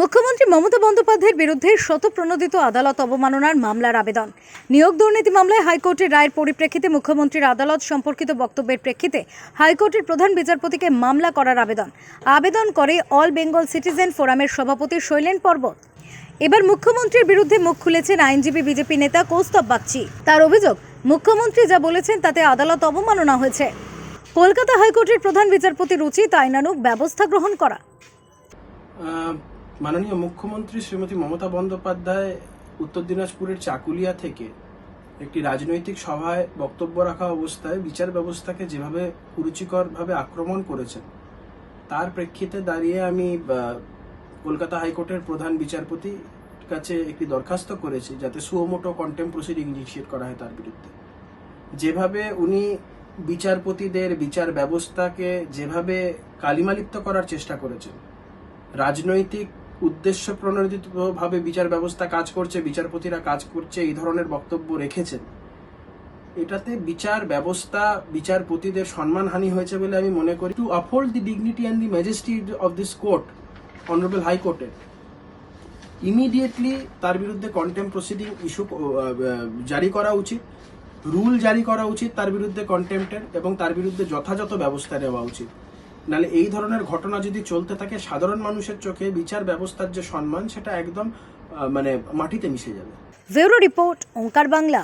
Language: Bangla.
মুখ্যমন্ত্রী মমতা বন্দ্যোপাধ্যায়ের বিরুদ্ধে শতপ্রণোদিত আদালত অবমাননার মামলার আবেদন। নিয়োগ দুর্নীতি মামলায় হাইকোর্টের রায়ের পরিপ্রেক্ষিতে মুখ্যমন্ত্রীর আদালত সম্পর্কিত বক্তব্যের প্রেক্ষিতে হাইকোর্টের প্রধান বিচারপতিকে মামলা করার আবেদন। আবেদন করে অল বেঙ্গল সিটিজেন ফোরামের সভাপতি শৈলেন পর্বত। এবার মুখ্যমন্ত্রীর বিরুদ্ধে মুখ খুলেছেন আইনজীবী বিজেপি নেতা কৌস্তব বাগচি। তার অভিযোগ, মুখ্যমন্ত্রী যা বলেছেন তাতে আদালত অবমাননা হয়েছে। কলকাতা হাইকোর্টের প্রধান বিচারপতির উচিত আইনানুগ ব্যবস্থা গ্রহণ করা। মাননীয় মুখ্যমন্ত্রী শ্রীমতী মমতা বন্দ্যোপাধ্যায় উত্তর দিনাজপুরের চাকুলিয়া থেকে একটি রাজনৈতিক সভায় বক্তব্য রাখা অবস্থায় বিচার ব্যবস্থাকে যেভাবে কুরুচিকরভাবে আক্রমণ করেছেন, তার প্রেক্ষিতে দাঁড়িয়ে আমি কলকাতা হাইকোর্টের প্রধান বিচারপতি কাছে একটি দরখাস্ত করেছি যাতে সুমোটো কন্টেম প্রসিডিং ইনিশিয়েট করা হয় তার বিরুদ্ধে। যেভাবে উনি বিচারপতিদের বিচার ব্যবস্থাকে যেভাবে কালিমালিপ্ত করার চেষ্টা করেছেন, রাজনৈতিক উদ্দেশ্য প্রণোদিত ভাবে বিচার ব্যবস্থা কাজ করছে, বিচারপতিরা কাজ করছে, এই ধরনের বক্তব্য রেখেছেন। এটাতে বিচার ব্যবস্থা, বিচারপতিদের সম্মানহানি হয়েছে বলে আমি মনে করি। To uphold the dignity and the majesty of this court honourable হাইকোর্টে ইমিডিয়েটলি তার বিরুদ্ধে কন্টেম প্রসিডিং ইস্যু জারি করা উচিত। রুল জারি করা উচিত তার বিরুদ্ধে কন্টেম্পটের এবং তার বিরুদ্ধে যথাযথ ব্যবস্থা নেওয়া উচিত। নাহলে এই ধরনের ঘটনা যদি চলতে থাকে, সাধারণ মানুষের চোখে বিচার ব্যবস্থার যে সম্মান, সেটা একদম মানে মাটিতে মিশে যাবে। Bureau report, Omkar Bangla.